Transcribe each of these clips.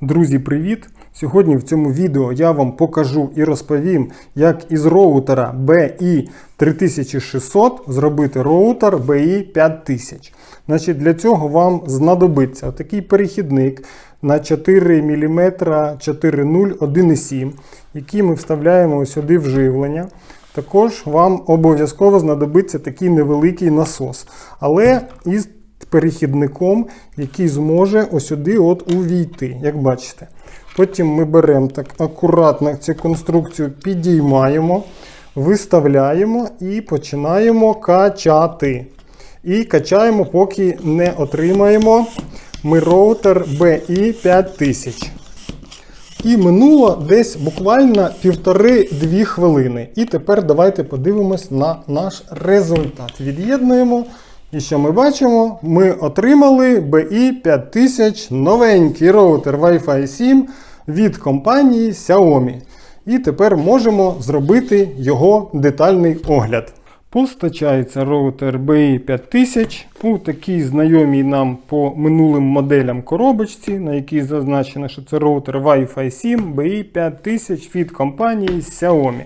Друзі, привіт! Сьогодні в цьому відео я вам покажу і розповім, як із роутера BI 3600 зробити роутер BI 5000. Значить, Для цього вам знадобиться такий перехідник на 4 мм 4.0 1,7, який ми вставляємо сюди в живлення. Також вам обов'язково знадобиться такий невеликий насос. Але із перехідником, який зможе осюди от увійти, як бачите. Потім ми беремо так акуратно цю конструкцію, підіймаємо, виставляємо і починаємо качати. І качаємо, поки не отримаємо ми роутер BI 5000. І минуло десь буквально півтори-дві хвилини. І тепер давайте подивимось на наш результат. Від'єднуємо. І що ми бачимо? Ми отримали BI 5000 новенький роутер Wi-Fi 7 від компанії Xiaomi. І тепер можемо зробити його детальний огляд. Постачається роутер BI 5000 у такій знайомій нам по минулим моделям коробочці, на якій зазначено, що це роутер Wi-Fi 7 BI 5000 від компанії Xiaomi.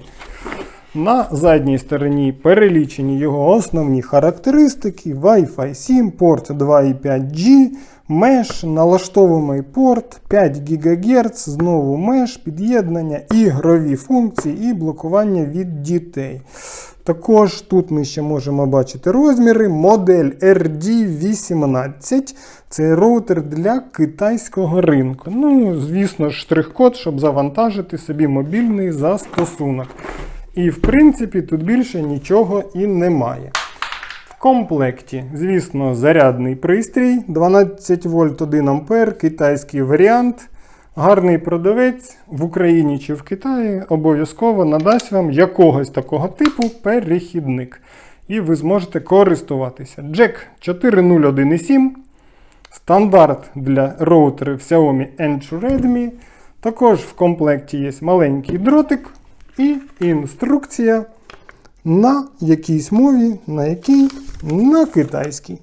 На задній стороні перелічені його основні характеристики: Wi-Fi 7, порт 2,5G, Mesh, налаштовуємий порт 5 ГГц, знову Mesh, під'єднання, ігрові функції і блокування від дітей. Також тут ми ще можемо бачити розміри. Модель RD18. Це роутер для китайського ринку. Ну, звісно, штрих-код, щоб завантажити собі мобільний застосунок. І, в принципі, тут більше нічого і немає. В комплекті, звісно, зарядний пристрій 12 вольт 1 ампер, китайський варіант. Гарний продавець в Україні чи в Китаї обов'язково надасть вам якогось такого типу перехідник. І ви зможете користуватися. Джек 4.0.1.7. Стандарт для роутерів Xiaomi Enchu Redmi. Також в комплекті є маленький дротик і інструкція на якійсь мові, на якій на китайській.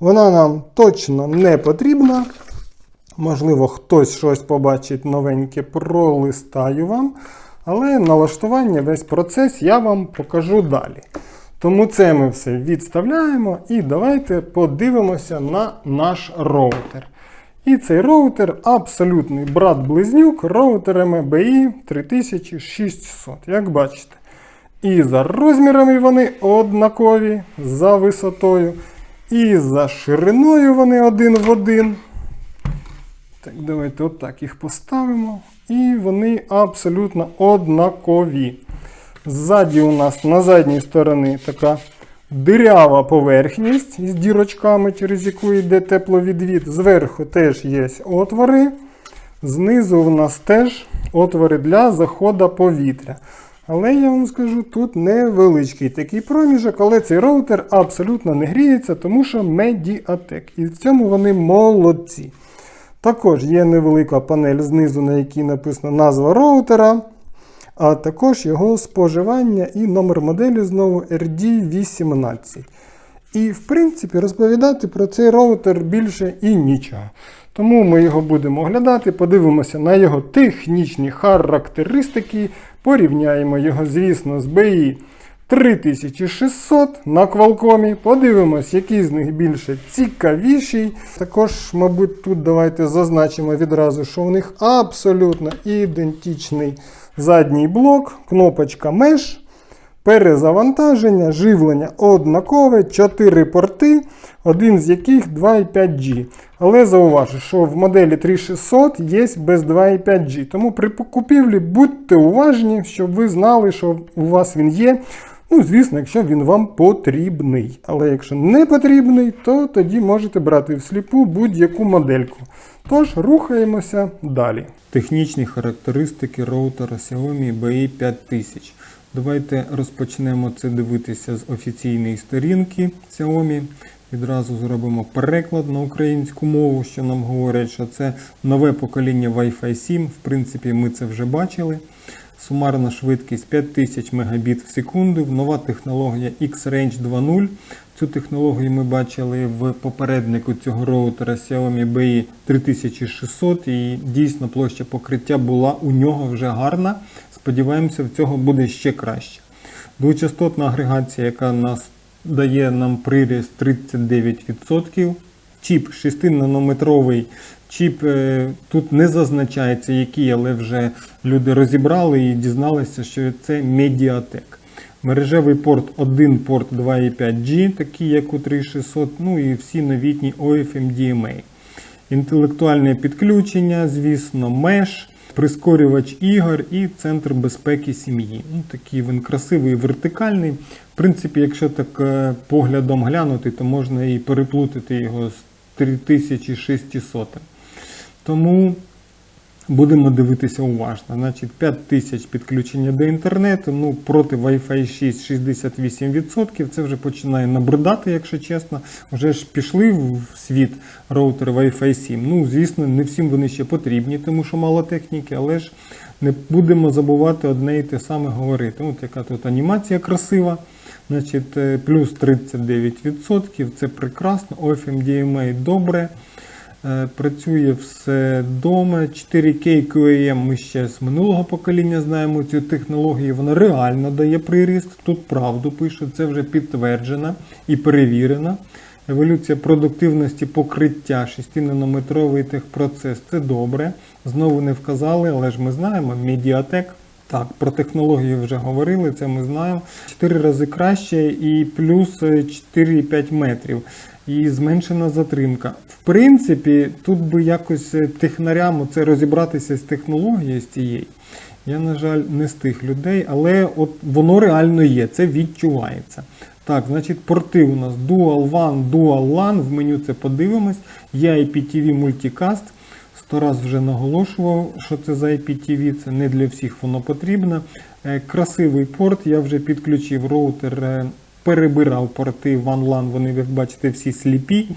Вона нам точно не потрібна. Можливо, хтось щось побачить новеньке, пролистаю вам. Але налаштування, весь процес я вам покажу далі. Тому це ми все відставляємо і давайте подивимося на наш роутер. І цей роутер абсолютний брат-близнюк роутерами BI 3600, як бачите. І за розмірами вони однакові, за висотою, і за шириною вони один в один. Так, давайте отак їх поставимо. І вони абсолютно однакові. Ззаді у нас на задній стороні така дирява поверхність з дірочками, через яку йде тепловідвід. Зверху теж є отвори. Знизу у нас теж отвори для заходу повітря. Але я вам скажу, тут невеличкий такий проміжок, але цей роутер абсолютно не гріється, тому що Mediatek. І в цьому вони молодці. Також є невелика панель знизу, на якій написана назва роутера, а також його споживання і номер моделі знову RD18. І, в принципі, розповідати про цей роутер більше і нічого. Тому ми його будемо оглядати, подивимося на його технічні характеристики, порівняємо його, звісно, з BI 3600 на Qualcomm. Подивимось, який з них більше цікавіший. Також, мабуть, тут давайте зазначимо відразу, що у них абсолютно ідентичний задній блок, кнопочка Mesh. Перезавантаження, живлення однакове, 4 порти, один з яких 2,5G. Але зауважу, що в моделі 3600 є без 2,5G. Тому при купівлі будьте уважні, щоб ви знали, що у вас він є. Ну, звісно, якщо він вам потрібний. Але якщо не потрібний, то тоді можете брати всліпу будь-яку модельку. Тож, рухаємося далі. Технічні характеристики роутера Xiaomi BI 5000. Давайте розпочнемо це дивитися з офіційної сторінки Xiaomi. Відразу зробимо переклад на українську мову, що нам говорять, що це нове покоління Wi-Fi 7. В принципі, ми це вже бачили. Сумарна швидкість 5000 Мбіт в секунду, нова технологія X-Range 2.0. Цю технологію ми бачили в попереднику цього роутера Xiaomi BI 3600 і дійсно площа покриття була у нього вже гарна. Сподіваємося, в цього буде ще краще. Двочастотна агрегація, яка нас дає нам приріст 39%. Чіп 6-нанометровий. Чіп е, тут не зазначається, який, але вже люди розібрали і дізналися, що це Mediatek. Мережевий порт 1 порт 2.5G, такий як у 3600, ну і всі новітні OFM. Інтелектуальне підключення, звісно, меш, прискорювач ігор і центр безпеки сім'ї. Ну, такий він красивий вертикальний. В принципі, якщо так е, поглядом глянути, то можна і переплутати його з 3600. Тому будемо дивитися уважно. Значить, 5000 підключення до інтернету, ну проти Wi-Fi 6 68%. Це вже починає набридати, якщо чесно. Вже ж пішли в світ роутери Wi-Fi 7. Ну, звісно, не всім вони ще потрібні, тому що мало техніки, але ж не будемо забувати одне і те саме говорити. От яка тут анімація красива. Значить, е, плюс 39%, це прекрасно. OFMDMA добре. Е, Працює все вдома. 4K QAM ми ще з минулого покоління знаємо цю технологію. Вона реально дає приріст. Тут правду пишу, це вже підтверджено і перевірено. Еволюція продуктивності покриття 6-нанометровий техпроцес це добре. Знову не вказали, але ж ми знаємо, Mediatek. Так, про технологію вже говорили, це ми знаємо. 4 рази краще і плюс 4,5 метрів. І зменшена затримка. В принципі, тут би якось е, технарям це розібратися з технологією з цією. Я, на жаль, не з тих людей, але от воно реально є, це відчувається. Так, значить, порти у нас Dual WAN, Dual LAN, в меню це подивимось. Є IPTV Multicast. Сто раз вже наголошував, що це за IPTV, це не для всіх воно потрібно. Е, Красивий порт, я вже підключив роутер, е, перебирав порти WAN-LAN, вони, як бачите, всі сліпі.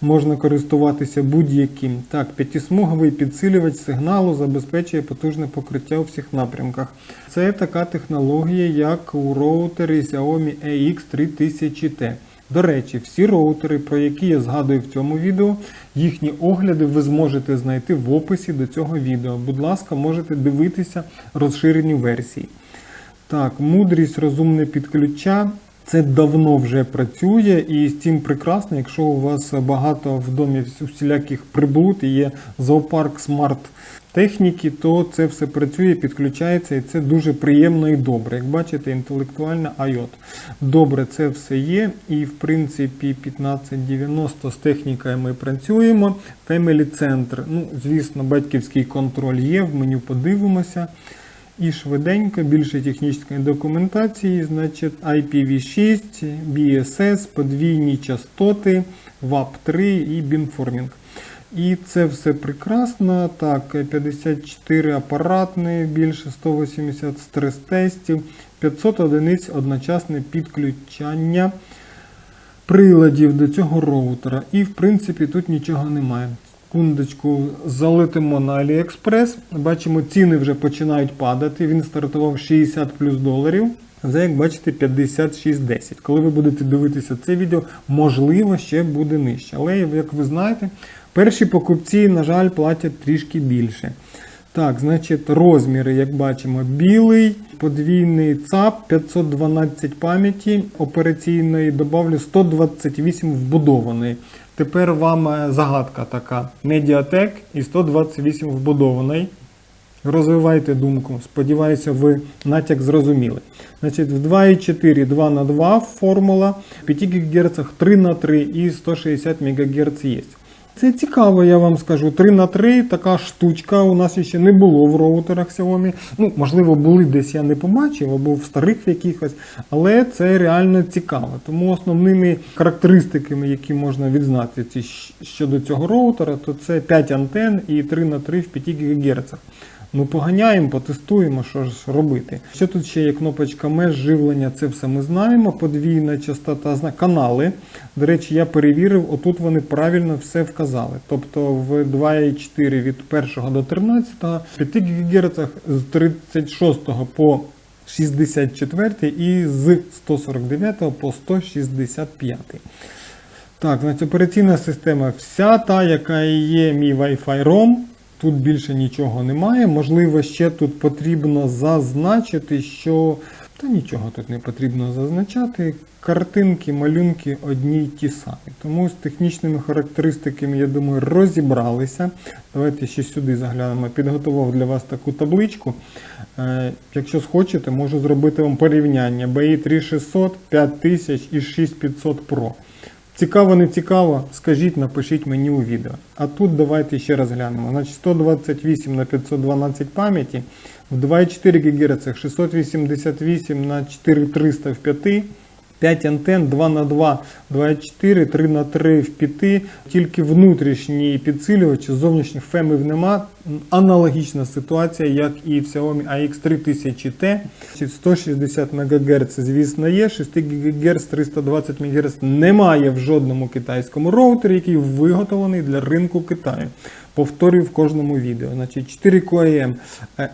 Можна користуватися будь-яким. Так, п'ятисмуговий підсилювач сигналу забезпечує потужне покриття у всіх напрямках. Це така технологія, як у роутері Xiaomi AX3000T. До речі, всі роутери, про які я згадую в цьому відео, їхні огляди ви зможете знайти в описі до цього відео. Будь ласка, можете дивитися розширені версії. Так, мудрість, розумне підключа. Це давно вже працює, і з цим прекрасно, якщо у вас багато в домі всіляких приблуд і є зоопарк смарт техніки, то це все працює, підключається, і це дуже приємно і добре. Як бачите, інтелектуальна IOT. Добре, це все є. І в принципі 1590 з технікою ми працюємо. Family Center. Ну, звісно, батьківський контроль є, в меню подивимося. І швиденько, більше технічної документації, значить IPv6, BSS, подвійні частоти, WAP3 і бінформінг. І це все прекрасно. Так, 54 апаратний, більше 180 стрес-тестів, 500 одиниць одночасне підключання приладів до цього роутера. І в принципі тут нічого немає. Секундочку, залетимо на AliExpress. Бачимо, ціни вже починають падати. Він стартував 60 плюс доларів. За, як бачите, 56.10. Коли ви будете дивитися це відео, можливо, ще буде нижче. Але, як ви знаєте, перші покупці, на жаль, платять трішки більше. Так, значить, розміри, як бачимо, білий, подвійний ЦАП, 512 пам'яті операційної, добавлю 128 вбудованої. Тепер вам е, загадка така. Mediatek і 128 вбудований. Розвивайте думку. Сподіваюся, ви натяк зрозуміли. Значить, в 2,4 2 на 2 формула, в 5 ГГц 3 на 3 і 160 МГц є. Це цікаво, я вам скажу. 3 на 3 така штучка у нас ще не було в роутерах Xiaomi. Ну, можливо, були десь я не побачив, або в старих якихось, але це реально цікаво. Тому основними характеристиками, які можна відзнати щодо цього роутера, то це 5 антен і 3 на 3 в 5 ГГц. Ну, поганяємо, потестуємо, що ж робити. Що тут ще є кнопочка меж, живлення, це все ми знаємо. Подвійна частота канали. До речі, я перевірив, отут вони правильно все вказали. Тобто в 2,4 від 1 до 13, 5 ГГц з 36 по 64 і з 149 по 165. Так, значить, операційна система вся та, яка є мій Wi-Fi ROM. Тут більше нічого немає. Можливо, ще тут потрібно зазначити, що. Та нічого тут не потрібно зазначати. Картинки, малюнки одні й ті самі. Тому з технічними характеристиками, я думаю, розібралися. Давайте ще сюди заглянемо. Підготував для вас таку табличку. Е, Якщо схочете, можу зробити вам порівняння BI 3600, 5000 і 6500 Pro. Цікаво, не цікаво, скажіть, напишіть мені у відео. А тут давайте ще раз глянемо. Значить, 128 на 512 пам'яті в 2,4 ГГц, 688 на 4300 в 5, 5 антенн, 2 на 2, 2,4, 3 на 3 в 5, тільки внутрішні підсилювачі, зовнішніх фемів нема. Аналогічна ситуація, як і в Xiaomi AX3000T. 160 МГц, звісно, є, 6 ГГц, 320 МГц немає в жодному китайському роутері, який виготовлений для ринку Китаю. Повторюю в кожному відео. Значить, 4 QAM,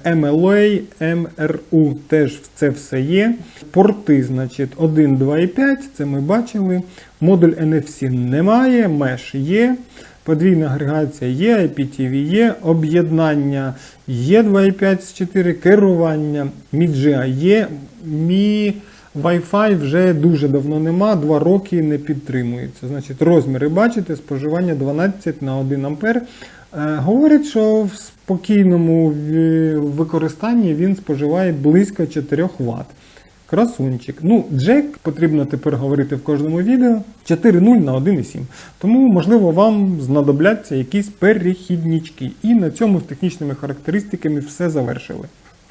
MLA, MRU теж це все є. Порти, значить, 1, 2 і 5, це ми бачили. Модуль NFC немає, Mesh є. Подвійна агрегація є, IPTV є, об'єднання є 2.5 з 4, керування MiGA є, Mi Wi-Fi вже дуже давно нема, 2 роки не підтримується. Значить, розміри бачите, споживання 12 на 1 ампер. Е, Говорять, що в спокійному використанні він споживає близько 4 Вт. Красунчик. Ну, джек потрібно тепер говорити в кожному відео 4.0 на 1.7. Тому, можливо, вам знадобляться якісь перехіднічки. І на цьому з технічними характеристиками все завершили.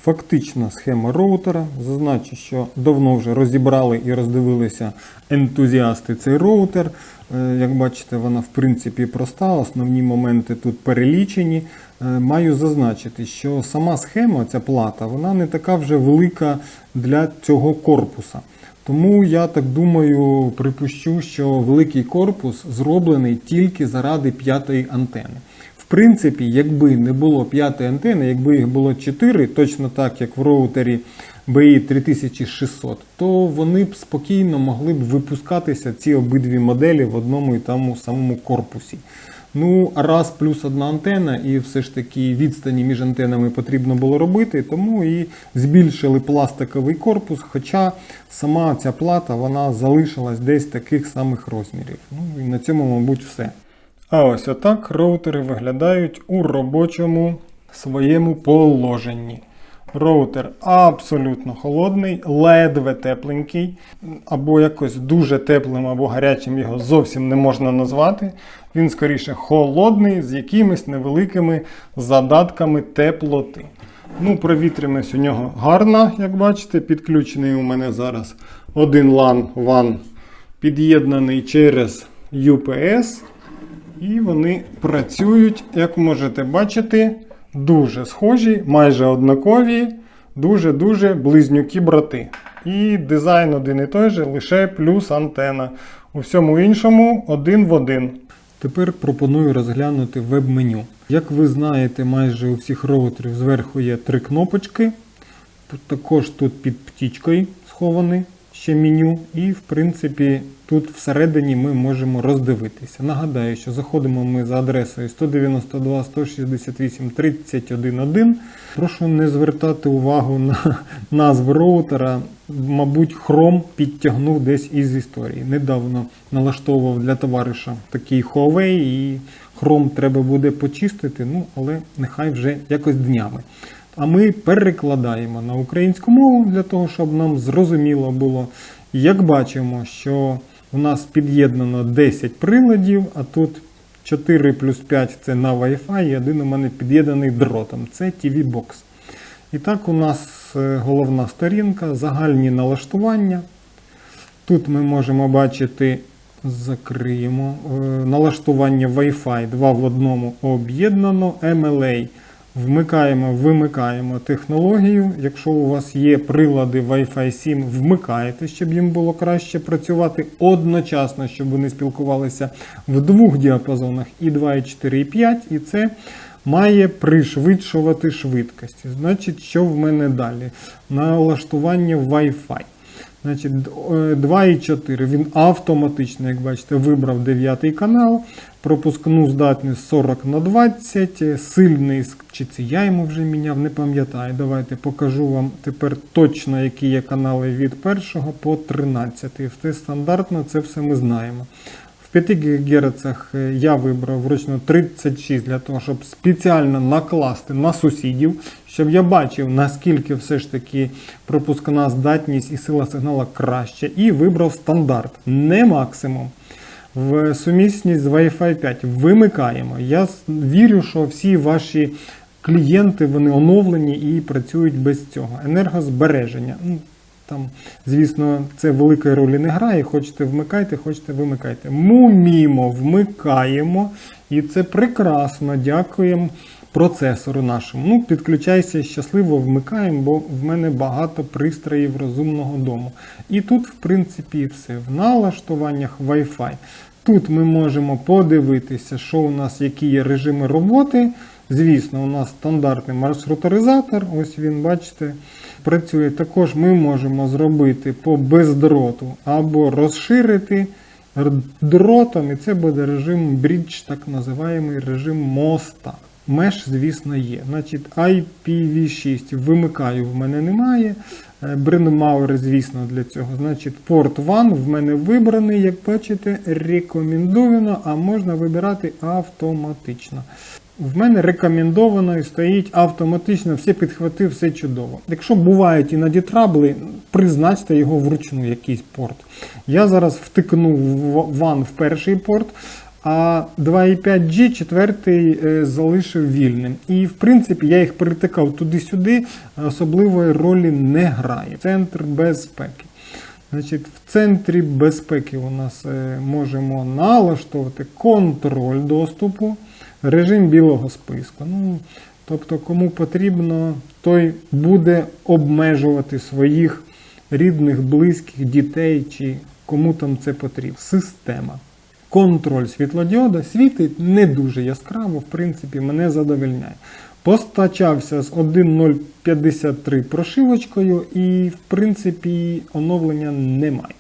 Фактична схема роутера. Зазначу, що давно вже розібрали і роздивилися ентузіасти цей роутер. Е, Як бачите, вона в принципі проста. Основні моменти тут перелічені. Е, Маю зазначити, що сама схема, ця плата, вона не така вже велика для цього корпуса. Тому я так думаю, припущу, що великий корпус зроблений тільки заради п'ятої антени. Принципі, якби не було п'ятої антени, якби їх було 4, точно так як в роутері BI 3600, то вони б спокійно могли б випускатися ці обидві моделі в одному і тому самому корпусі. Ну, раз плюс одна антена, і все ж таки відстані між антенами потрібно було робити, тому і збільшили пластиковий корпус, хоча сама ця плата вона залишилась десь таких самих розмірів. Ну і на цьому, мабуть, все. А ось отак роутери виглядають у робочому своєму положенні. Роутер абсолютно холодний, ледве тепленький, або якось дуже теплим або гарячим його зовсім не можна назвати. Він скоріше холодний з якимись невеликими задатками теплоти. Ну, провітряність у нього гарна, як бачите, підключений у мене зараз один LAN WAN під'єднаний через UPS. І вони працюють, як можете бачити, дуже схожі, майже однакові, дуже-дуже близнюки брати. І дизайн один і той же, лише плюс антена. У всьому іншому один в один. Тепер пропоную розглянути веб-меню. Як ви знаєте, майже у всіх роутерів зверху є три кнопочки. Також тут під птічкою схований ще меню. І, в принципі, тут всередині ми можемо роздивитися. Нагадаю, що заходимо ми за адресою 192 168 31.1. Прошу не звертати увагу на назву роутера. Мабуть, Chrome підтягнув десь із історії. Недавно налаштовував для товариша такий Huawei, і Chrome треба буде почистити, ну, але нехай вже якось днями. А ми перекладаємо на українську мову для того, щоб нам зрозуміло було. Як бачимо, що у нас під'єднано 10 приладів, а тут 4 плюс 5 це на Wi-Fi, і один у мене під'єднаний дротом. Це TV Box. І так у нас е, головна сторінка, загальні налаштування. Тут ми можемо бачити, закриємо, е, налаштування Wi-Fi 2 в одному об'єднано, MLA. Вмикаємо, вимикаємо технологію. Якщо у вас є прилади Wi-Fi 7, вмикаєте, щоб їм було краще працювати одночасно, щоб вони спілкувалися в двох діапазонах і 2, і 4, і 5. І це має пришвидшувати швидкості. Значить, що в мене далі? Налаштування Wi-Fi. Значить, е, 2,4 він автоматично, як бачите, вибрав 9 канал, пропускну здатність 40 на 20, е, сильний, чи це я йому вже міняв, не пам'ятаю. Давайте покажу вам тепер точно, які є канали від 1 по 13. Все стандартно, це все ми знаємо. В 5 ГГц е, я вибрав вручну 36 для того, щоб спеціально накласти на сусідів, щоб я бачив, наскільки все ж таки пропускна здатність і сила сигналу краще. І вибрав стандарт, не максимум. В сумісність з Wi-Fi 5 вимикаємо. Я вірю, що всі ваші клієнти вони оновлені і працюють без цього. Енергозбереження. Там, звісно, це великої ролі не грає. Хочете вмикайте, хочете вимикайте. Мумімо, вмикаємо. І це прекрасно. Дякуємо процесору нашому. Ну, підключайся щасливо, вмикаємо, бо в мене багато пристроїв розумного дому. І тут, в принципі, все. В налаштуваннях Wi-Fi. Тут ми можемо подивитися, що у нас, які є режими роботи. Звісно, у нас стандартний маршрутизатор, ось він, бачите, працює. Також ми можемо зробити по бездроту або розширити дротом, і це буде режим Bridge, так називаємий режим моста. Меш, звісно, є. Значить, IPv6 вимикаю, в мене немає. Е, Бренмауер, звісно, для цього. Значить, порт WAN в мене вибраний, як бачите, рекомендовано, а можна вибирати автоматично. В мене рекомендовано і стоїть автоматично, все підхватив, все чудово. Якщо бувають іноді трабли, призначте його вручну, якийсь порт. Я зараз втикнув в- ван в перший порт, а 2.5G четвертий е, залишив вільним. І в принципі я їх перетикав туди-сюди, особливої ролі не грає. Центр безпеки. Значить, в центрі безпеки у нас е, можемо налаштовувати контроль доступу, режим білого списку. Ну, тобто, кому потрібно, той буде обмежувати своїх рідних, близьких, дітей чи кому там це потрібно. Система. Контроль світлодіода світить не дуже яскраво, в принципі, мене задовольняє. Постачався з 1.053 прошивочкою і, в принципі, оновлення немає.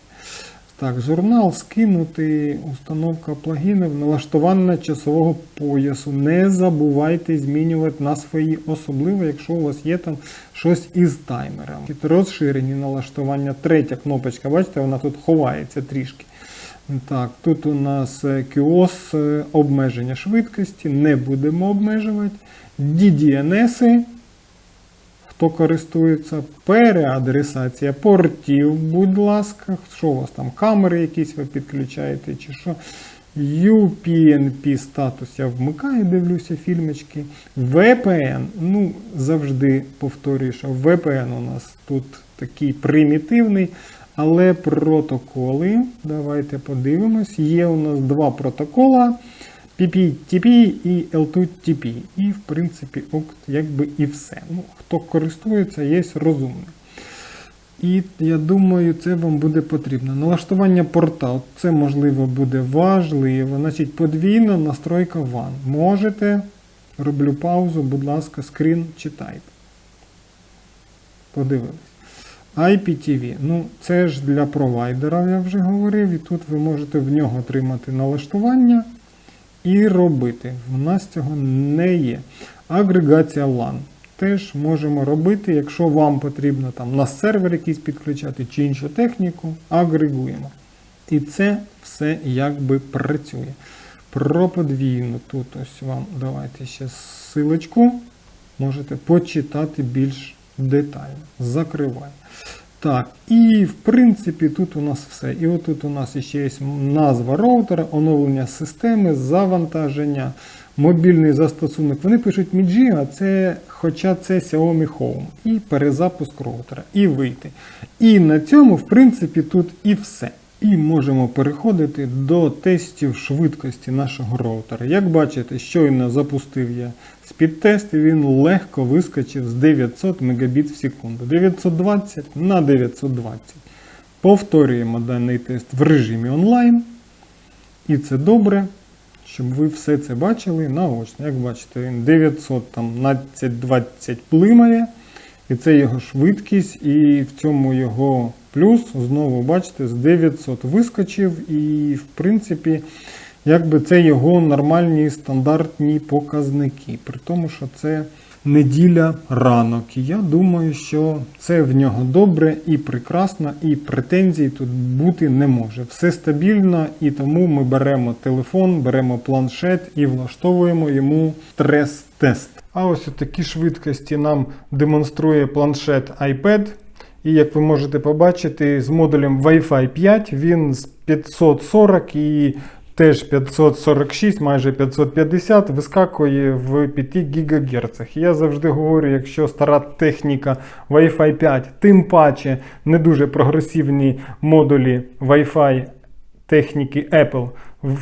Так, журнал скинути, установка плагінів, налаштування часового поясу. Не забувайте змінювати на свої, особливо, якщо у вас є там щось із таймером. Розширені налаштування. Третя кнопочка, бачите, вона тут ховається трішки. Так, тут у нас е, QoS, е, обмеження швидкості, не будемо обмежувати. DDNS, хто користується, переадресація портів, будь ласка, що у вас там, камери якісь ви підключаєте чи що. UPnP статус я вмикаю, дивлюся фільмочки. VPN, ну, завжди повторюю, що VPN у нас тут такий примітивний, але протоколи, давайте подивимось. Є у нас два протокола. PPTP і L2TP. І, в принципі, ок, якби і все. Ну, хто користується, є розумний. І я думаю, це вам буде потрібно. Налаштування порта. Це можливо буде важливо. Значить, подвійна настройка WAN. Можете, роблю паузу, будь ласка, скрін читайте. Подивились. IPTV. Ну, це ж для провайдера, я вже говорив, і тут ви можете в нього отримати налаштування і робити. В нас цього не є. Агрегація LAN. Теж можемо робити, якщо вам потрібно там на сервер якийсь підключати чи іншу техніку, агрегуємо. І це все якби працює. Про подвійну тут ось вам давайте ще силочку. Можете почитати більш детально. Закриваю. Так, і в принципі тут у нас все. І отут у нас ще є назва роутера, оновлення системи, завантаження, мобільний застосунок. Вони пишуть Midji, а це, хоча це Xiaomi Home. І перезапуск роутера, і вийти. І на цьому, в принципі, тут і все. І можемо переходити до тестів швидкості нашого роутера. Як бачите, щойно запустив я спідтест, і він легко вискочив з 900 Мбіт в секунду. 920 на 920. Повторюємо даний тест в режимі онлайн. І це добре. щоб ви все це бачили наочно. Як бачите, він 915-20 плимає, і це його швидкість, і в цьому його плюс, знову бачите, з 900 вискочив, і в принципі, якби це його нормальні стандартні показники. При тому, що це неділя ранок. І я думаю, що це в нього добре і прекрасно, і претензій тут бути не може. Все стабільно, і тому ми беремо телефон, беремо планшет і влаштовуємо йому стрес-тест. А ось такі швидкості нам демонструє планшет iPad. І як ви можете побачити, з модулем Wi-Fi 5 він з 540 і теж 546, майже 550 вискакує в 5 ГГц. Я завжди говорю, якщо стара техніка Wi-Fi 5, тим паче не дуже прогресивні модулі Wi-Fi техніки Apple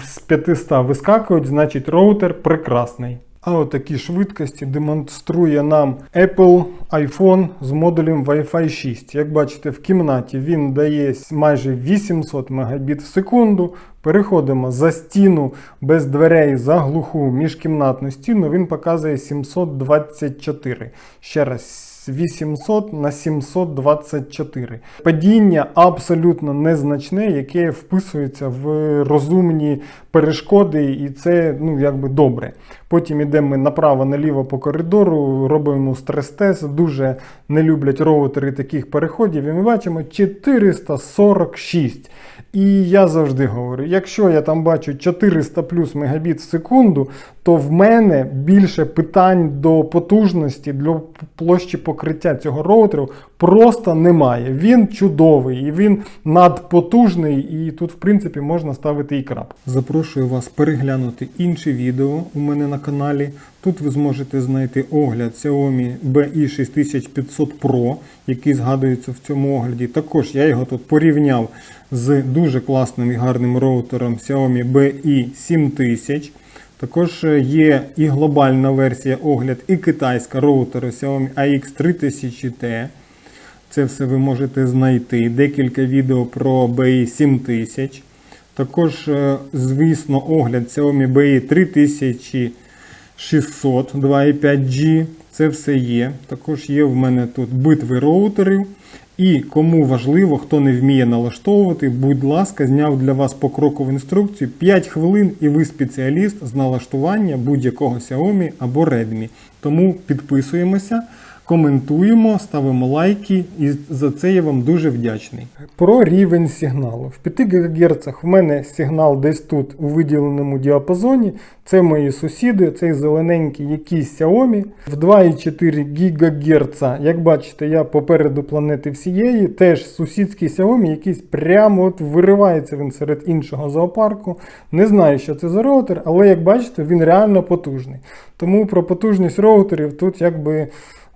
з 500 вискакують, значить роутер прекрасний. А отакі швидкості демонструє нам Apple iPhone з модулем Wi-Fi 6. Як бачите, в кімнаті він дає майже 800 Мбіт в секунду. Переходимо за стіну без дверей за глуху міжкімнатну стіну. Він показує 724. Ще раз. 800 на 724. Падіння абсолютно незначне, яке вписується в розумні перешкоди, і це ну, якби добре. Потім йдемо направо-наліво по коридору, робимо стрес-тест. Дуже не люблять роутери таких переходів. І ми бачимо 446. І я завжди говорю: якщо я там бачу 400 плюс мегабіт в секунду, то в мене більше питань до потужності, для площі покриття цього роутеру просто немає. Він чудовий і він надпотужний, і тут, в принципі, можна ставити і крап. Запрошую вас переглянути інші відео у мене на каналі. Тут ви зможете знайти огляд Xiaomi BI6500 Pro, який згадується в цьому огляді. Також я його тут порівняв з дуже класним і гарним роутером Xiaomi BI7000. Також є і глобальна версія огляд, і китайська роутера Xiaomi AX3000T. Це все ви можете знайти. Декілька відео про BI 7000. Також, е, звісно, огляд Xiaomi BI 3600 2.5G. Це все є. Також є в мене тут битви роутерів. І кому важливо, хто не вміє налаштовувати, будь ласка, зняв для вас покрокову інструкцію 5 хвилин, і ви спеціаліст з налаштування будь-якого Xiaomi або Redmi. Тому підписуємося, коментуємо, ставимо лайки, і за це я вам дуже вдячний. Про рівень сигналу. В 5 ГГц в мене сигнал десь тут у виділеному діапазоні. Це мої сусіди, цей зелененький якийсь Xiaomi. В 2,4 ГГц, як бачите, я попереду планети всієї, теж сусідський Xiaomi, якийсь прямо от виривається він серед іншого зоопарку. Не знаю, що це за роутер, але як бачите, він реально потужний. Тому про потужність роутерів тут якби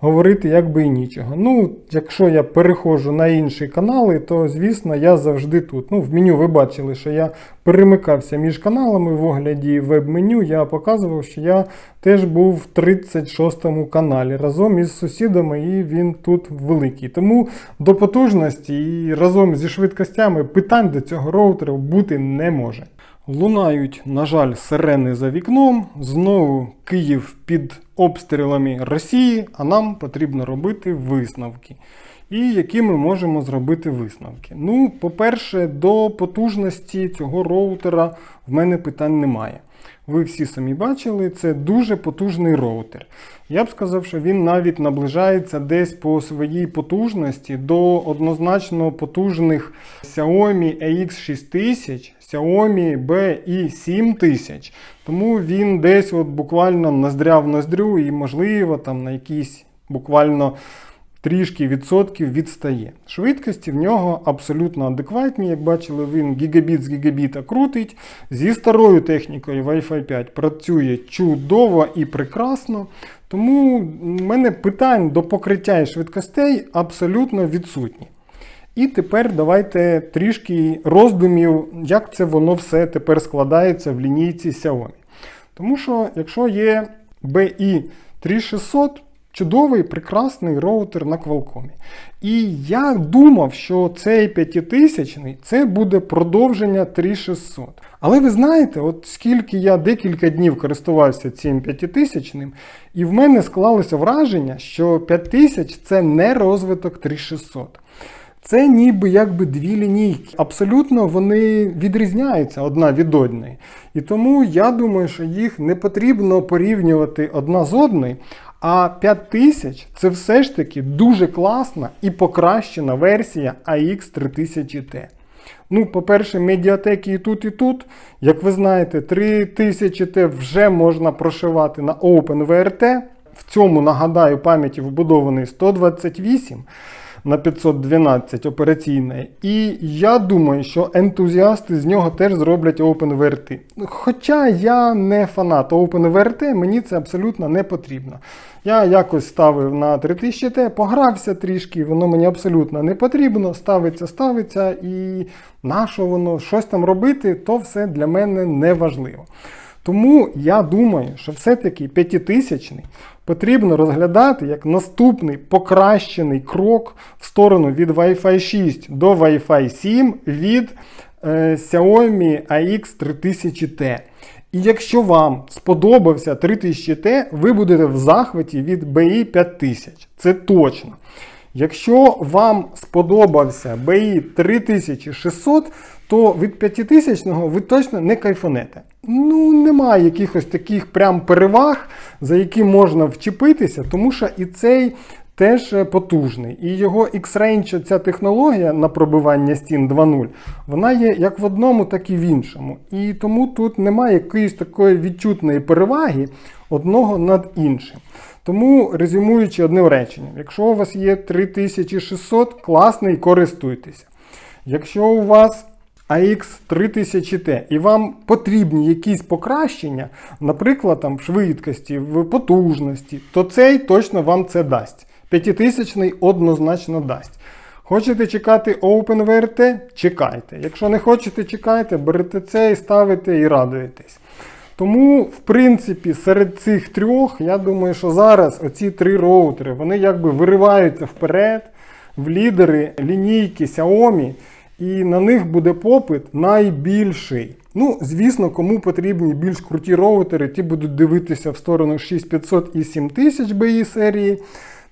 говорити якби і нічого. Ну, якщо я переходжу на інші канали, то звісно я завжди тут. Ну, В меню ви бачили, що я перемикався між каналами в огляді веб-меню. Я показував, що я теж був в 36-му каналі разом із сусідами, і він тут великий. Тому до потужності і разом зі швидкостями питань до цього роутера бути не може. Лунають, на жаль, сирени за вікном. Знову Київ під обстрілами Росії, а нам потрібно робити висновки. І які ми можемо зробити висновки? Ну, по-перше, до потужності цього роутера в мене питань немає. Ви всі самі бачили, це дуже потужний роутер. Я б сказав, що він навіть наближається десь по своїй потужності до однозначно потужних Xiaomi AX6000, Xiaomi BI7000. Тому він десь от буквально ноздря в ноздрю і, можливо, там на якісь буквально трішки відсотків відстає. Швидкості в нього абсолютно адекватні. Як бачили, він гігабіт з гігабіта крутить. Зі старою технікою Wi-Fi 5 працює чудово і прекрасно. Тому в мене питань до покриття і швидкостей абсолютно відсутні. І тепер давайте трішки роздумів, як це воно все тепер складається в лінійці Xiaomi. Тому що, якщо є BI 3600, чудовий, прекрасний роутер на Qualcomm. І я думав, що цей 5000 це буде продовження 3600. Але ви знаєте, от скільки я декілька днів користувався цим 5000, і в мене склалося враження, що 5000 це не розвиток 3600. Це ніби якби дві лінійки. Абсолютно вони відрізняються одна від одної. І тому я думаю, що їх не потрібно порівнювати одна з одною. А 5000 це все ж таки дуже класна і покращена версія AX3000T. Ну, по-перше, медіатеки і тут, і тут. Як ви знаєте, 3000T вже можна прошивати на OpenVRT. В цьому, нагадаю, пам'яті вбудований 128 на 512 операційної. І я думаю, що ентузіасти з нього теж зроблять OpenVRT. Хоча я не фанат OpenVRT, мені це абсолютно не потрібно. Я якось ставив на 3000T, погрався трішки, воно мені абсолютно не потрібно. Ставиться, ставиться, і на що воно щось там робити, то все для мене не важливо. Тому я думаю, що все-таки п'ятитисячний потрібно розглядати як наступний покращений крок в сторону від Wi-Fi 6 до Wi-Fi 7 від е, Xiaomi AX3000T. І якщо вам сподобався 3000T, ви будете в захваті від BI 5000. Це точно. Якщо вам сподобався BI 3600, то від 5000 ви точно не кайфанете. Ну, немає якихось таких прям переваг, за які можна вчепитися, тому що і цей теж е, потужний. І його X-Range, ця технологія на пробивання стін 2.0, вона є як в одному, так і в іншому. І тому тут немає якоїсь такої відчутної переваги одного над іншим. Тому, резюмуючи одним реченням, якщо у вас є 3600, класний, користуйтеся. Якщо у вас AX3000T і вам потрібні якісь покращення, наприклад, там, швидкості, в потужності, то цей точно вам це дасть. 5000 однозначно дасть. Хочете чекати OpenVRT? Чекайте. Якщо не хочете чекайте, берете це ставите і радуєтесь. Тому, в принципі, серед цих трьох, я думаю, що зараз оці три роутери вони якби вириваються вперед в лідери лінійки Xiaomi, і на них буде попит найбільший. Ну, звісно, кому потрібні більш круті роутери, ті будуть дивитися в сторону 6500 і 7000 BI серії,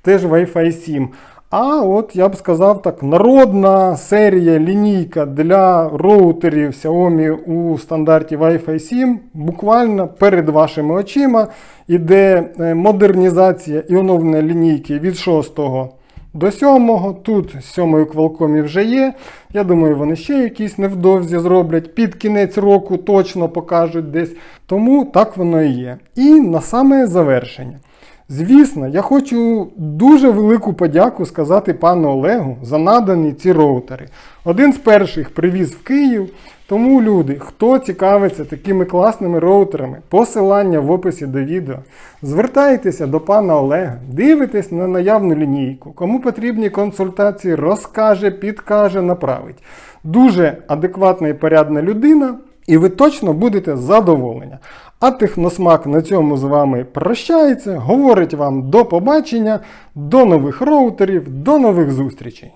теж Wi-Fi 7. А от я б сказав так, народна серія лінійка для роутерів Xiaomi у стандарті Wi-Fi 7 буквально перед вашими очима іде е, модернізація і оновлення лінійки від 6 до 7. Тут 7 Qualcomm вже є. Я думаю, вони ще якісь невдовзі зроблять. Під кінець року точно покажуть десь. Тому так воно і є. І на саме завершення. Звісно, я хочу дуже велику подяку сказати пану Олегу за надані ці роутери. Один з перших привіз в Київ. Тому, люди, хто цікавиться такими класними роутерами, посилання в описі до відео. Звертайтеся до пана Олега, дивитесь на наявну лінійку. Кому потрібні консультації, розкаже, підкаже, направить. Дуже адекватна і порядна людина, і ви точно будете задоволені. А Техносмак на цьому з вами прощається, говорить вам до побачення, до нових роутерів, до нових зустрічей.